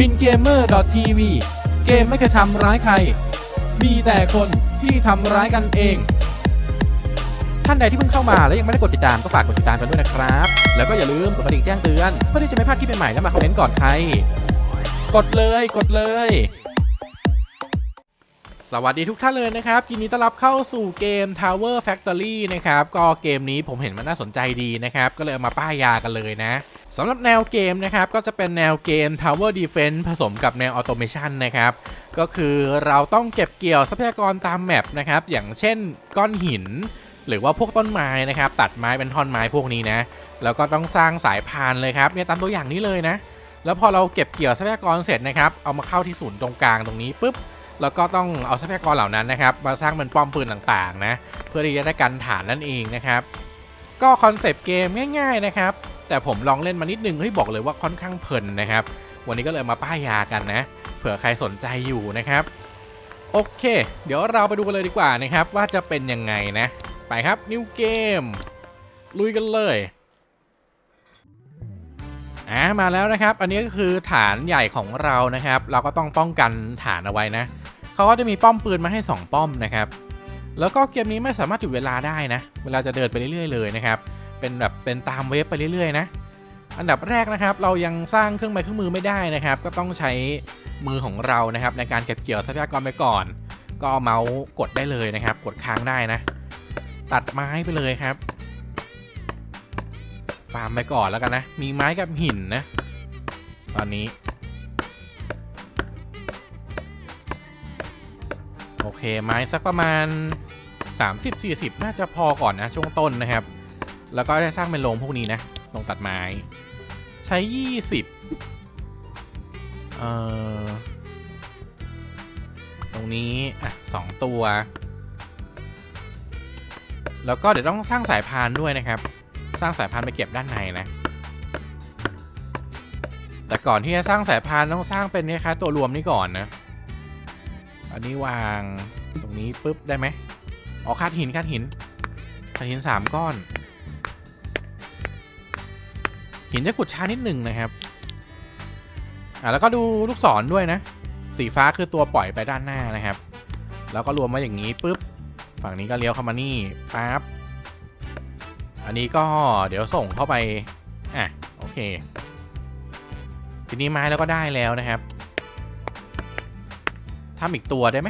บินเกมเมอร์ทีวีเกมไม่เคยทำร้ายใคร มีแต่คนที่ทำร้ายกันเอง ท่านใดที่เพิ่งเข้ามาและยังไม่ได้กดติดตามก็ฝากกดติดตามกันด้วยนะครับ แล้วก็อย่าลืมกดกระดิ่งแจ้งเตือนเพื่อที่จะไม่พลาดคลิปใหม่ๆและมาคอมเมนต์ก่อนใคร กดเลยกดเลย สวัสดีทุกท่านเลยนะครับ ยินดีต้อนรับเข้าสู่เกม Tower Factory นะครับ ก็เกมนี้ผมเห็นมันน่าสนใจดีนะครับ ก็เลยเอามาป้ายยากันเลยนะสำหรับแนวเกมนะครับ ก็จะเป็นแนวเกม Tower Defense ผสมกับแนว Automation นะครับ ก็คือเราต้องเก็บเกี่ยวทรัพยากรตามแมปนะครับ อย่างเช่นก้อนหิน หรือว่าพวกต้นไม้นะครับ ตัดไม้เป็นท่อนไม้พวกนี้นะ แล้วก็ต้องสร้างสายพานเลยครับเนี่ยตามตัวอย่างนี้เลยนะ แล้วพอเราเก็บเกี่ยวทรัพยากรเสร็จนะครับ เอามาเข้าที่ศูนย์ตรงกลางตรงนี้ปุ๊บ แล้วก็ต้องเอาทรัพยากรเหล่านั้นนะครับมาสร้างเป็นป้อมปืนต่างๆนะเพื่อที่จะได้กันฐานนั่นเองนะครับ ก็คอนเซปต์เกมง่ายๆนะครับ แต่ผมลองเล่นมานิดนึงเฮ้ยบอกเลยว่าค่อนข้างเพลินนะครับ วันนี้ก็เลยมาป้ายยากันนะ เผื่อใครสนใจอยู่นะครับ โอเค เดี๋ยวเราไปดูกันเลยดีกว่านะครับ ว่าจะเป็นยังไงนะ ไปครับนิวเกมลุยกันเลย อ่ามาแล้วนะครับ อันนี้ก็คือฐานใหญ่ของเรานะครับ เราก็ต้องป้องกันฐานเอาไว้นะเขาก็จะมีป้อมปืนมาให้ 2 ป้อมนะครับ แล้วก็เกมนี้ไม่สามารถหยุดเวลาได้นะ เวลาจะเดินไปเรื่อยๆเลยนะครับ เป็นแบบเป็นตามเวฟไปเรื่อยๆนะอันดับแรกนะครับเรายังสร้างเครื่องไม้เครื่องมือไม่ได้นะครับ ก็ต้องใช้มือของเรานะครับ ในการเก็บเกี่ยวทรัพยากรไปก่อน ก็เอาเมาส์กดได้เลยนะครับ กดค้างได้นะ ตัดไม้ไปเลยครับ ฟาร์มไปก่อนแล้วกันนะ มีไม้กับหินนะ ตอนนี้ โอเคไม้สักประมาณ 30-40 น่าจะพอก่อนนะช่วงต้นนะครับ แล้วก็จะสร้างเป็นโรงพวกนี้นะโรงตัดไม้ ใช้ 20 เอ่อ ตรงนี้ อะสองตัว แล้วก็เดี๋ยวต้องสร้างสายพานด้วยนะครับ ร้างสายพานไปเก็บด้านในนะ แต่ก่อนที่จะสร้างสายพานต้องสร้างเป็นคล้ายตัวรวมนี่ก่อนนะ อันนี้วางตรงนี้ปุ๊บได้ไหมอ๋อคาดหินคาดหินคาดหินสามก้อน หินจะขุดช้านิดหนึ่งนะครับ อ่าแล้วก็ดูลูกศรด้วยนะ สีฟ้าคือตัวปล่อยไปด้านหน้านะครับ แล้วก็รวมมาอย่างนี้ปุ๊บ ฝั่งนี้ก็เลี้ยวเข้ามานี่ปั๊บ อันนี้ก็เดี๋ยวส่งเข้าไปอะโอเค ทีนี้ไม้แล้วก็ได้แล้วนะครับทำอีกตัวได้ไหม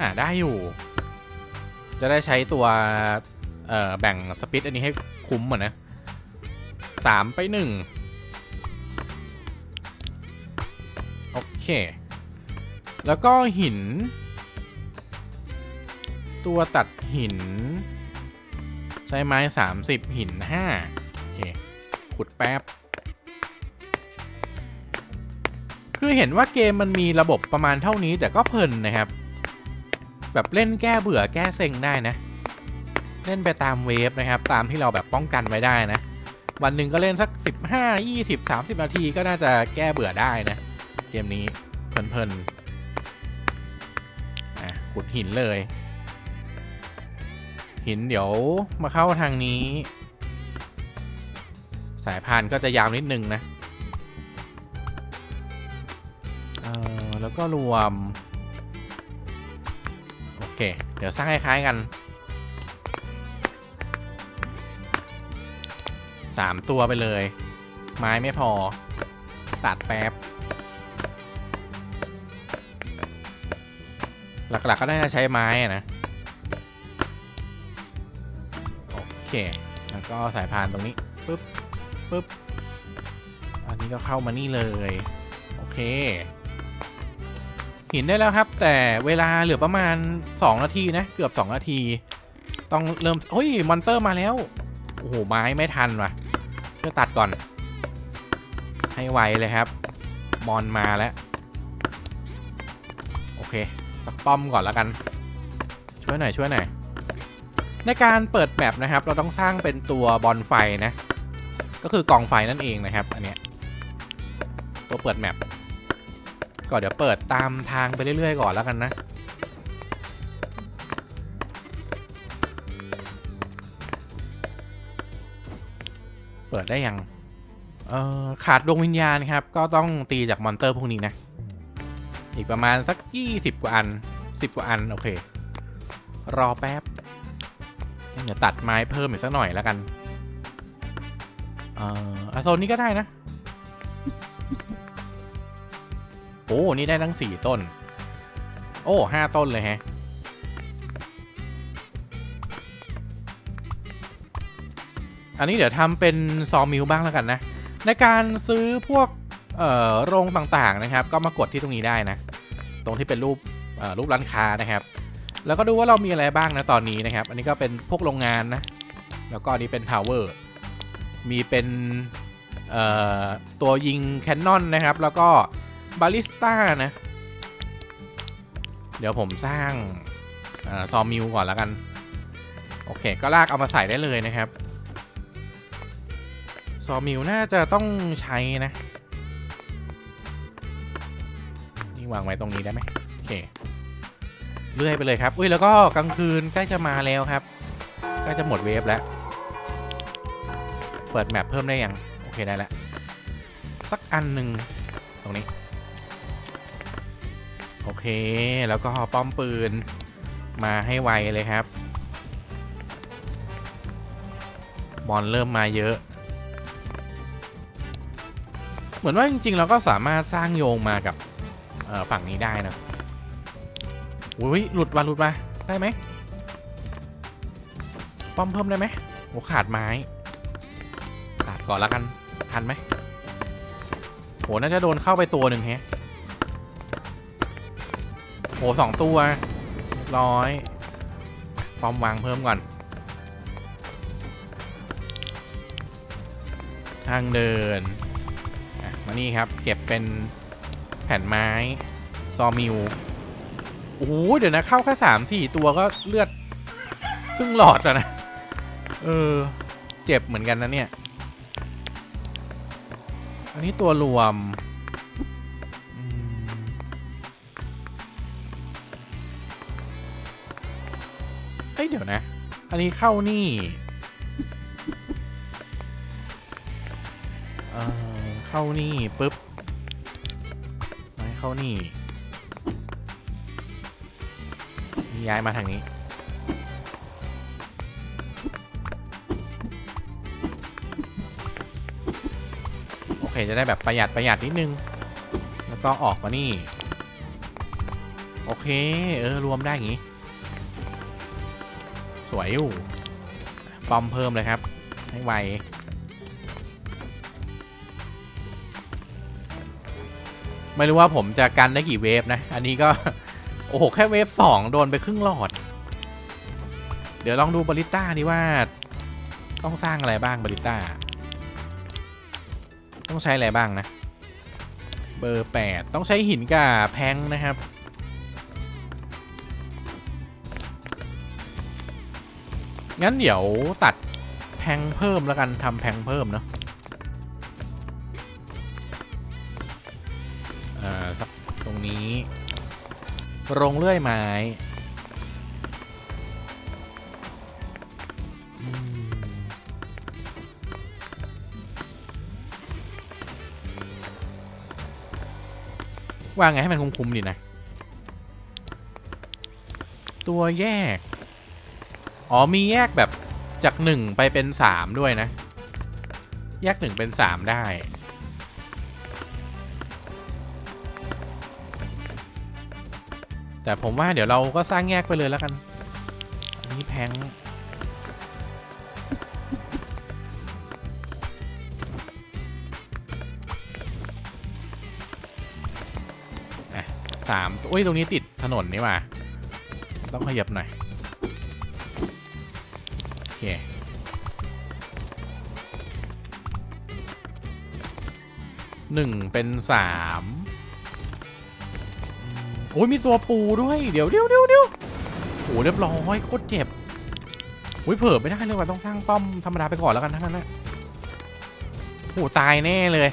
อะได้อยู่ จะได้ใช้ตัวเอ่อแบ่งสปิดอันนี้ให้คุ้มเหมือนนะสามไปหนึ่งโอเค แล้วก็หิน ตัวตัดหิน ใช้ไม้ 30 หิน5โอเคขุดแป๊บ คือเห็นว่าเกมมันมีระบบประมาณเท่านี้แต่ก็เพลินนะครับ แบบเล่นแก้เบื่อแก้เซ็งได้นะ เล่นไปตามเวฟนะครับ ตามที่เราแบบป้องกันไว้ได้นะ วันหนึ่งก็เล่นสัก 15 20 30 นาทีก็น่าจะแก้เบื่อได้นะ เกมนี้เพลินๆอะขุดหินเลย หินเดี๋ยวมาเข้าทางนี้ สายพานก็จะยาวนิดนึงนะเออแล้วก็รวม โอเค เดี๋ยวสร้างคล้ายๆกันสามตัวไปเลย ไม้ไม่พอ ตัดแป๊บ หลักๆก็น่าจะใช้ไม้นะ เค แล้วก็สายพานตรงนี้ปึ๊บปึ๊บอันนี้ก็เข้ามานี่เลย โอเค หินได้แล้วครับ แต่เวลาเหลือประมาณ 2 นาทีนะ เกือบ 2 นาที ต้องเริ่มเฮ้ย มอนเตอร์มาแล้ว โอ้โห ไม้ไม่ทันว่ะช่วยตัดก่อน ให้ไวเลยครับ มอนมาแล้ว โอเค สักป้อมก่อนแล้วกัน ช่วยหน่อยช่วยหน่อย ในการเปิดแมปนะครับ เราต้องสร้างเป็นตัวบอลไฟนะ ก็คือกองไฟนั่นเองนะครับ อันเนี้ยตัวเปิดแมปก็เดี๋ยวเปิดตามทางไปเรื่อยๆก่อนแล้วกันนะเปิดได้ยังเออขาดดวงวิญญาณครับ ก็ต้องตีจากมอนเตอร์พวกนี้นะ อีกประมาณสัก 20 กว่าอัน 10 กว่าอัน โอเค รอแป๊บ เดี๋ยวตัดไม้เพิ่มอีกสักหน่อยแล้วกันเอ่ออโซนนี้ก็ได้นะ โอ้ นี่ได้ทั้ง4ต้น โอ้ห้าต้นเลยแฮะ อันนี้เดี๋ยวทำเป็นซอมิลบ้างแล้วกันนะ ในการซื้อพวก เอ่อ โรงต่างๆนะครับ ก็มากดที่ตรงนี้ได้นะ ตรงที่เป็นรูป เอ่อ รูปร้านค้านะครับ แล้วก็ดูว่าเรามีอะไรบ้างนะตอนนี้นะครับ อันนี้ก็เป็นพวกโรงงานนะ แล้วก็อันนี้เป็นทาวเวอร์ มีเป็นตัวยิงแคนนอนนะครับ แล้วก็บาลิสต้านะ เดี๋ยวผมสร้างซอมิลก่อนแล้วกัน โอเค ก็ลากเอามาใส่ได้เลยนะครับ ซอมิลน่าจะต้องใช้นะ นี่วางไว้ตรงนี้ได้ไหม เคเลื่อยไปเลยครับ อุ้ยแล้วก็กลางคืนใกล้จะมาแล้วครับ ใกล้จะหมดเวฟแล้ว เปิดแมปเพิ่มได้ยัง โอเคได้แล้วสักอันหนึ่งตรงนี้ โอเคแล้วก็ป้อมปืนมาให้ไวเลยครับ บอลเริ่มมาเยอะ เหมือนว่าจริงๆเราก็สามารถสร้างโยงมากับฝั่งนี้ได้นะ อุ้ยหลุดมาหลุดมาได้ไหมป้อมเพิ่มได้ไหมโอ้ขาดไม้ขาดก่อนล้วกันทันไหมโหน่าจะโดนเข้าไปตัวหนึ่งแฮะโหสองตัวร้อยป้อมวางเพิ่มก่อน ทางเดินมานี่ครับ เก็บเป็นแผ่นไม้ ซอมิว โอ้โหเดี๋ยวนะเข้าแค่สามสี่ตัวก็เลือดครึ่งหลอดแล้วนะ เออ เจ็บเหมือนกันนะเนี่ย อันนี้ตัวรวม เฮ้ยเดี๋ยวนะ อันนี้เข้านี่เออเข้านี่ปุ๊บไม่เข้านี่ ย้ายมาทางนี้ โอเค จะได้แบบประหยัดประหยัดนิดนึง แล้วก็ออกมานี่ โอเค เออ รวมได้อย่างงี้ สวยอยู่ปอมเพิ่มเลยครับ ให้ไวไม่รู้ว่าผมจะกันได้กี่เวฟนะ อันนี้ก็ อ้โห แค่เวฟสองโดนไปครึ่งหลอด เดี๋ยวลองดูบริต้าดีว่า ต้องสร้างอะไรบ้างบริต้า ต้องใช้อะไรบ้างนะ เบอร์ 8 ต้องใช้หินกับแพงนะครับ งั้นเดี๋ยวตัดแพงเพิ่มแล้วกันทำแพงเพิ่มเนาะ โรงเลื่อยไม้ว่าไงให้มันคุ้มๆดีนะ ตัวแยก อ๋อมีแยกแบบจากหนึ่งไปเป็นสามด้วยนะ แยกหนึ่งเป็นสามได้ แต่ผมว่าเดี๋ยวเราก็สร้างแยกไปเลยแล้วกัน อันนี้แพงสามอุ้ย ตรงนี้ติดถนนนี่ว่าต้องขยับหน่อย โอเค หนึ่งเป็นสาม โอ้ยมีตัวปูด้วย เดี๋ยวเดี๋ยวเดี๋ยวเดี๋ยวโอ้เรียบร้อยโคตรเจ็บโอ้ยเผลอไม่ได้เลยว่ะต้องสร้างป้อมธรรมดาไปก่อนแล้วกันทั้งนั้นนะโอ้ตายแน่เลย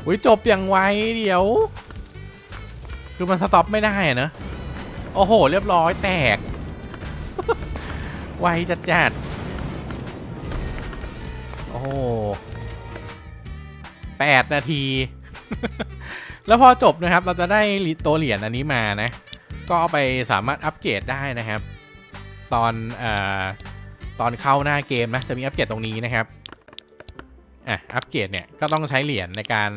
โอ้ยจบอย่างไวเดี๋ยว คือมันสต็อปไม่ได้อะเนอะโอ้โห เรียบร้อยแตก ไวจัดจัดโอ้โห8นาที แล้วพอจบนะครับเราจะได้ตัวเหรียญอันนี้มานะ ก็เอาไปสามารถอัปเกรดได้นะครับ ตอนเอ่อตอนเข้าหน้าเกมนะจะมีอัปเกรดตรงนี้นะครับอะอัปเกรดเนี่ยก็ต้องใช้เหรียญในการ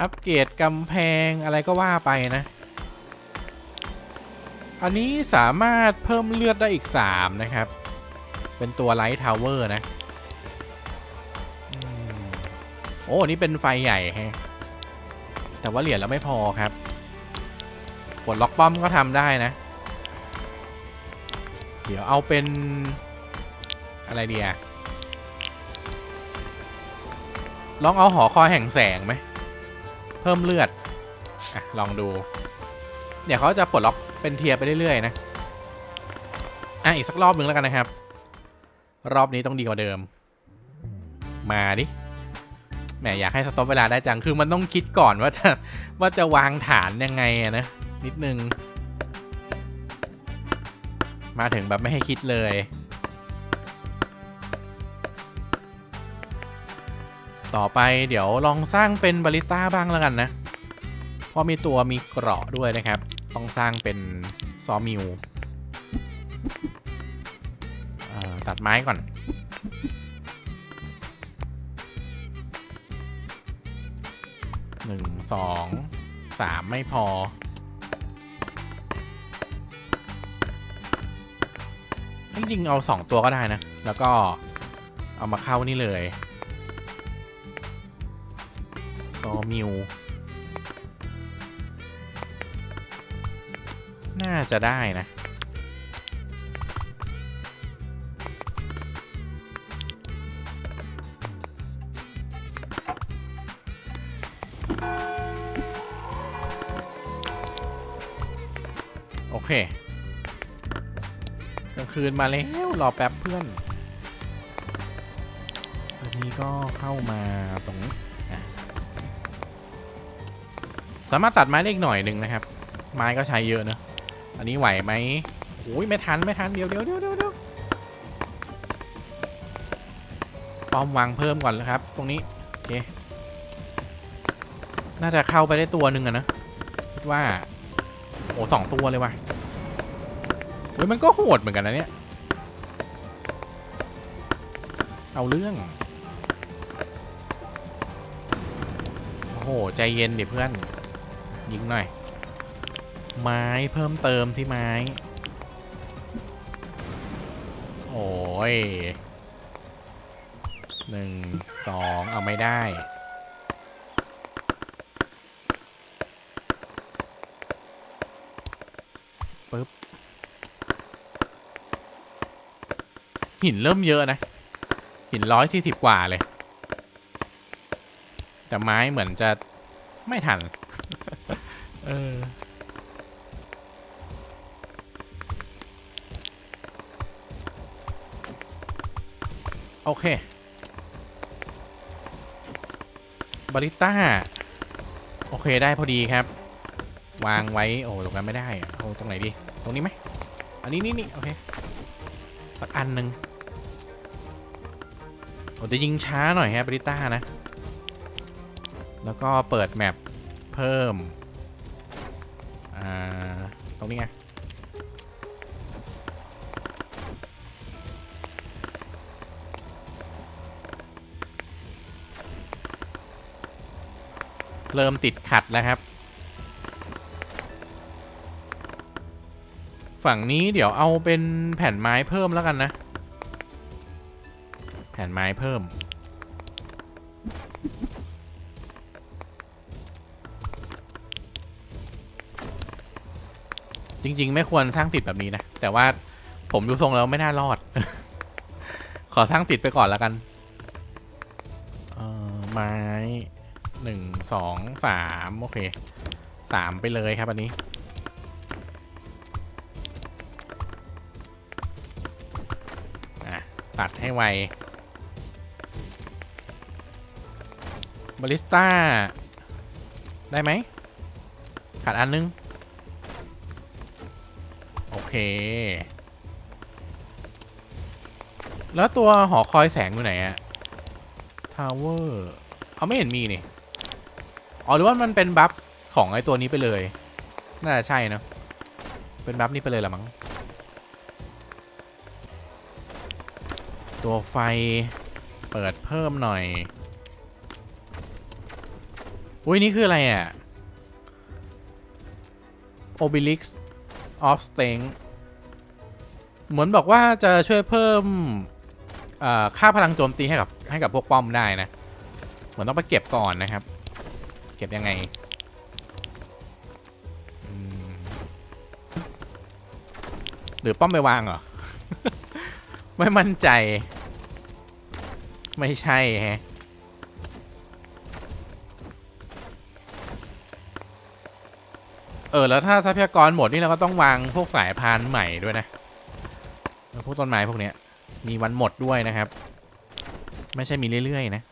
อัปเกรดกำแพงอะไรก็ว่าไปนะ อันนี้สามารถเพิ่มเลือดได้อีก 3 นะครับ เป็นตัวไลท์ทาวเวอร์นะอโอ้นี่เป็นไฟใหญ่ฮะ แต่ว่าเหรียญแล้วไม่พอครับปลดล็อกป้อมก็ทำได้นะ เดี๋ยวเอาเป็นอะไรเดียลองเอาหอคอยแห่งแสงไหม เพิ่มเลือดอะลองดูเดี๋ยวเขาจะปลดล็อกเป็นเทียไปเรื่อยๆนะ อะอีกสักรอบหนึ่งแล้วกันนะครับ รอบนี้ต้องดีกว่าเดิม มาดิ แหมอยากให้สต็อปเวลาได้จัง คือมันต้องคิดก่อนว่าจะว่าจะวางฐานยังไงอะนะ นิดนึง มาถึงแบบไม่ให้คิดเลย ต่อไปเดี๋ยวลองสร้างเป็นบาริต้าบ้างแล้วกันนะ เพราะมีตัวมีเกราะด้วยนะครับ ต้องสร้างเป็นซอมิวตัดไม้ก่อน หนึ่งสองสามไม่พอ จริงๆเอาสองตัวก็ได้นะ แล้วก็เอามาเข้านี่เลยซอมิวน่าจะได้นะ ลางคืนมาแล้วรอแป๊บเพื่อนตอนนี้ก็เข้ามาตรงนี้สามารถตัดไม้ได้อีกหน่อยหนึ่งนะครับ ไม้ก็ใช้เยอะเนอะอันนี้ไหวไหมโอ้ยไม่ทันไม่ทันเดี๋ยวเดี๋ยวเดี๋ยวเดี๋ยวป้อมวางเพิ่มก่อนแล้วครับ ตรงนี้โอเคน่าจะเข้าไปได้ตัวหนึ่งอะนะคิดว่า โอ้สองตัวเลยว่ะ ฮ้ยมันก็โหดเหมือนกันนะเนี่ย เอาเรื่อง โอ้โห ใจเย็นดิเพื่อน ยิงหน่อย ไม้เพิ่มเติมที่ไม้ โอ้ยหนึ่งสองเอาไม่ได้ หินเริ่มเยอะนะ หินร้อยสี่สิบกว่าเลย แต่ไม้เหมือนจะไม่ทัน เออโอเค บาริต้า โอเคได้พอดีครับ วางไว้ โอ้ตรงนั้นไม่ได้ เอาตรงไหนดี ตรงนี้ไหม อันนี้นี่นี่โอเค สักอันหนึ่ง โอ้จะยิงช้าหน่อยฮะบริต้านะ แล้วก็เปิดแมปเพิ่ม อ่า ตรงนี้ไงเริ่มติดขัดแล้วครับ ฝั่งนี้เดี๋ยวเอาเป็นแผ่นไม้เพิ่มแล้วกันนะ ผ่นไม้เพิ่ม จริง ๆ ไม่ควรสร้างติดแบบนี้นะ แต่ว่าผมดูทรงแล้วไม่น่ารอด ขอสร้างติดไปก่อนแล้วกัน เอ่อ ไม้หนึ่งสองสามโอเคสามไปเลยครับอันนี้อะตัดให้ไว บาริสต้า ได้ไหม ขาดอันนึง โอเค แล้วตัวหอคอยแสงอยู่ไหนอะทาวเวอร์เอาไม่เห็นมีนี่ อ๋อหรือว่ามันเป็นบัฟของไอตัวนี้ไปเลย น่าจะใช่นะเป็นบัฟนี้ไปเลยละมั้ง ตัวไฟเปิดเพิ่มหน่อย อุ้ยนี่คืออะไรอะ Obelix of Strength เหมือนบอกว่าจะช่วยเพิ่มค่าพลังโจมตีให้กับให้กับพวกป้อมได้นะ เหมือนต้องไปเก็บก่อนนะครับ เก็บยังไงหรือป้อมไปวางเหรอ ไม่มั่นใจ ไม่ใช่แฮะ เออแล้วถ้าทรัพยากรหมดนี่เราก็ต้องวางพวกสายพานใหม่ด้วยนะแล้วพวกต้นไม้พวกเนี้ย มีวันหมดด้วยนะครับ ไม่ใช่มีเรื่อยๆนะ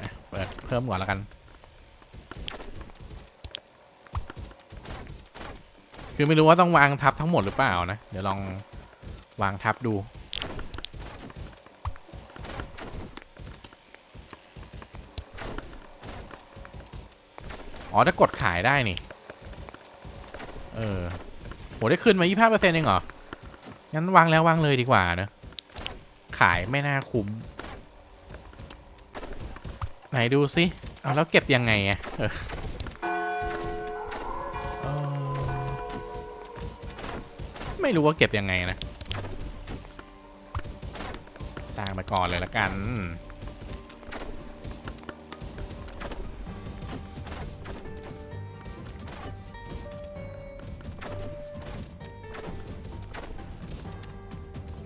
อะเปิดเพิ่มก่อนแล้วกัน คือไม่รู้ว่าต้องวางทับทั้งหมดหรือเปล่านะ เดี๋ยวลองวางทับดู อ๋อถ้ากดขายได้นี่ เออโหได้ขึ้นมา 25%เองเหรอ งั้นวางแล้ววางเลยดีกว่าเนอะขายไม่น่าคุ้ม ไหนดูสิเอาแล้วเก็บยังไงอะออไม่รู้ว่าเก็บยังไงนะ สร้างมาก่อนเลยละกัน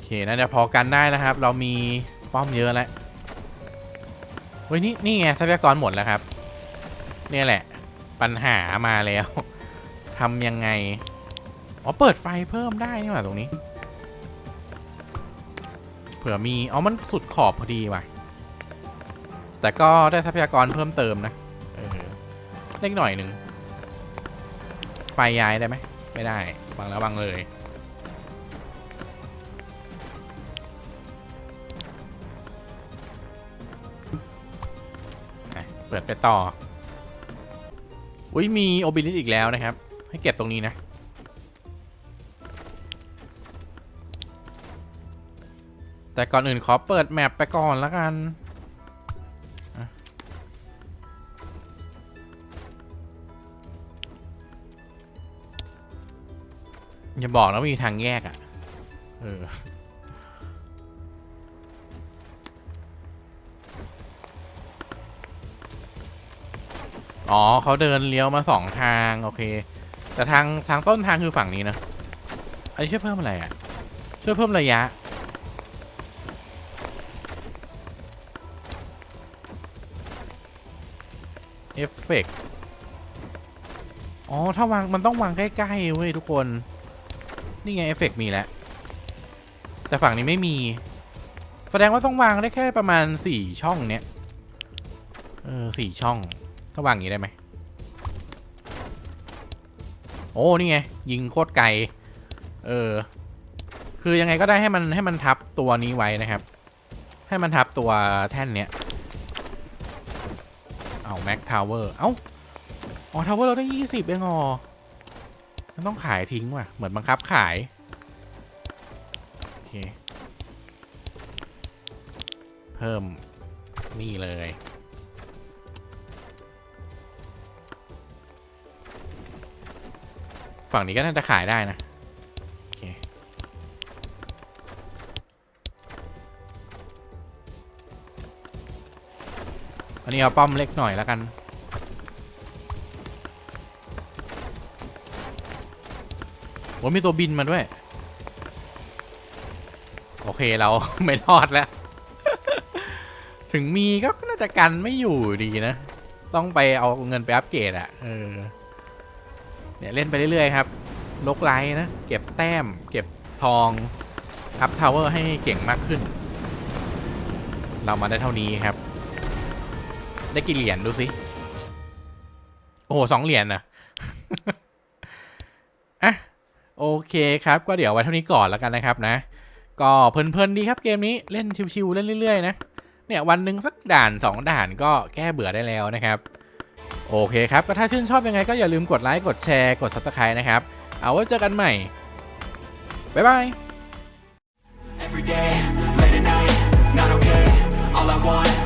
เคน่าจะพอกันได้แล้วครับ เรามีป้อมเยอะแล้วเฮ้ยนี่นี่ไงทรัพยากรหมดแล้วครับ เนี่ยแหละ ปัญหามาแล้วทำยังไงอ๋อเปิดไฟเพิ่มได้นี่หว่าตรงนี้ เผื่อมีอ๋อมันสุดขอบพอดีว่ะแต่ก็ได้ทรัพยากรเพิ่มเติมนะเออเล็กหน่อยหนึ่งไฟย้ายได้ไหมไม่ได้วางแล้ววางเลย อะเปิดไปต่อ อุ้ยมีโอบิลิสอีกแล้วนะครับ ให้เก็บตรงนี้นะ แต่ก่อนอื่นขอเปิดแมปไปก่อนล้วกันอะอย่าบอกนะว่ามีทางแยกอะ่ะ เออ อ๋อเขาเดินเลี้ยวมาสองทางโอเค แต่ทางทางต้นทางคือฝั่งนี้นะอันนี้ช่วยเพิ่มอะไรอะช่วยเพิ่มระยะ เอฟเฟกต์อ๋อ ถ้าวาง มันต้องวางใกล้ ๆ เว้ย ทุกคน นี่ไงเอฟเฟกต์มีแล้ว แต่ฝั่งนี้ไม่มี แสดงว่าต้องวางได้แค่ประมาณสี่ช่องเนี้ย เออสี่ช่อง ถ้าวางอย่างนี้ได้ไหมโอ้นี่ไง ยิงโคตรไกล เออ คือยังไงก็ได้ให้มันให้มันทับตัวนี้ไว้นะครับ ให้มันทับตัวแท่นเนี้ย เอาแม็กทาวเวอร์ เอ้า อ๋อทาวเวอร์เราได้ยี่สิบเองอ๋อมันต้องขายทิ้งว่ะ เหมือนบังคับขาย โอเค เพิ่มนี่เลย ฝั่งนี้ก็น่าจะขายได้นะโอเคอันนี้เอาป้อมเล็กหน่อยแล้วกันโอ้มีตัวบินมาด้วย โอเคเรา ไม่รอดแล้ว ถึงมีก็น่าจะกันไม่อยู่ดีนะ ต้องไปเอาเงินไปอัปเกรดอะเออ เนี่ยเล่นไปเรื่อยๆครับลกไลท์นะ เก็บแต้ม เก็บทองอัพทาวเวอร์ให้เก่งมากขึ้น เรามาได้เท่านี้ครับ ได้กี่เหรียญดูสิโอ้โหสองเหรียญนะอะโอเคครับก็เดี๋ยวไว้เท่านี้ก่อนแล้วกันนะครับนะ ก็เพลินๆดีครับเกมนี้เล่นชิวๆเล่นเรื่อยๆนะเนี่ยวันหนึ่งสักด่าน 2 ด่านก็แก้เบื่อได้แล้วนะครับ โอเคครับ ก็ถ้าชื่นชอบยังไงก็อย่าลืมกดไลค์กดแชร์กดซับสไคร b e นะครับ เอาไว้เจอกันใหม่ บ๊ายบาย Every day, late at night, not okay. All I want